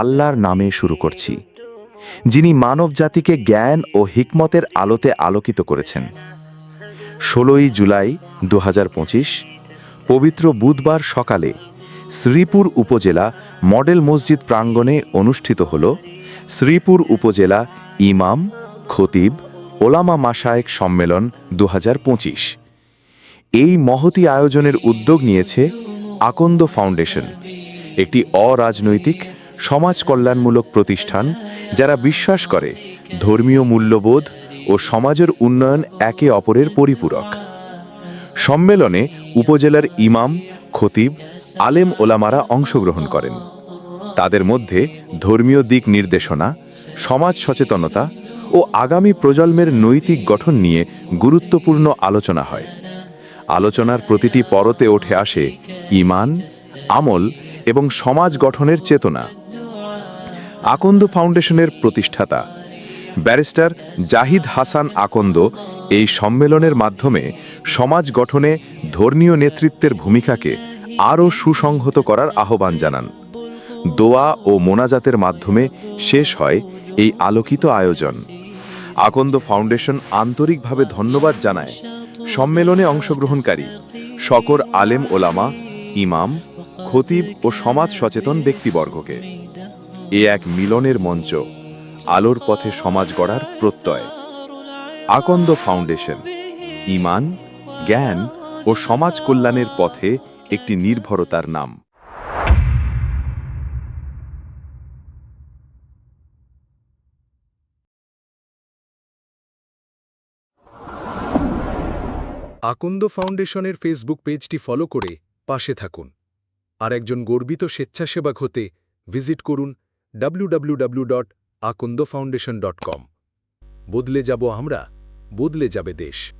আল্লাহর নামে শুরু করছি, যিনি মানব জাতিকে জ্ঞান ও হিকমতের আলোতে আলোকিত করেছেন। ষোলোই জুলাই দু হাজার পঁচিশ, পবিত্র বুধবার সকালে শ্রীপুর উপজেলা মডেল মসজিদ প্রাঙ্গণে অনুষ্ঠিত হল শ্রীপুর উপজেলা ইমাম, খতিব, ওলামা মাসায়েক সম্মেলন দু হাজার পঁচিশ। এই মহতি আয়োজনের উদ্যোগ নিয়েছে আকন্দ ফাউন্ডেশন, একটি অরাজনৈতিক সমাজ কল্যাণমূলক প্রতিষ্ঠান যারা বিশ্বাস করে ধর্মীয় মূল্যবোধ ও সমাজের উন্নয়ন একে অপরের পরিপূরক। সম্মেলনে উপজেলার ইমাম, খতিব, আলেম ওলামারা অংশগ্রহণ করেন। তাদের মধ্যে ধর্মীয় দিক নির্দেশনা, সমাজ সচেতনতা ও আগামী প্রজন্মের নৈতিক গঠন নিয়ে গুরুত্বপূর্ণ আলোচনা হয়। আলোচনার প্রতিটি পরতে ওঠে আসে ইমান, আমল এবং সমাজ গঠনের চেতনা। আকন্দ ফাউন্ডেশনের প্রতিষ্ঠাতা। ব্যারিস্টার জাহিদ হাসান আকন্দ এই সম্মেলনের মাধ্যমে সমাজ গঠনে ধর্মীয় নেতৃত্বের ভূমিকাকে আরও সুসংহত করার আহ্বান জানান। দোয়া ও মোনাজাতের মাধ্যমে শেষ হয় এই আলোকিত আয়োজন। আকন্দ ফাউন্ডেশন আন্তরিকভাবে ধন্যবাদ জানায় সম্মেলনে অংশগ্রহণকারী শকর আলেম ওলামা, ইমাম, খতিব ও সমাজ সচেতন ব্যক্তিবর্গকে। এ এক মিলনের মঞ্চ, আলোর পথে সমাজ গড়ার প্রত্যয়। আকন্দ ফাউন্ডেশন, ইমান, জ্ঞান ও সমাজ কল্যাণের পথে একটি নির্ভরতার নাম। আকন্দ ফাউন্ডেশনের ফেসবুক পেজটি ফলো করে পাশে থাকুন। আর একজন গর্বিত স্বেচ্ছাসেবক হতে ভিজিট করুন www.akondfoundation.com বদলে যাব আমরা বদলে যাবে দেশ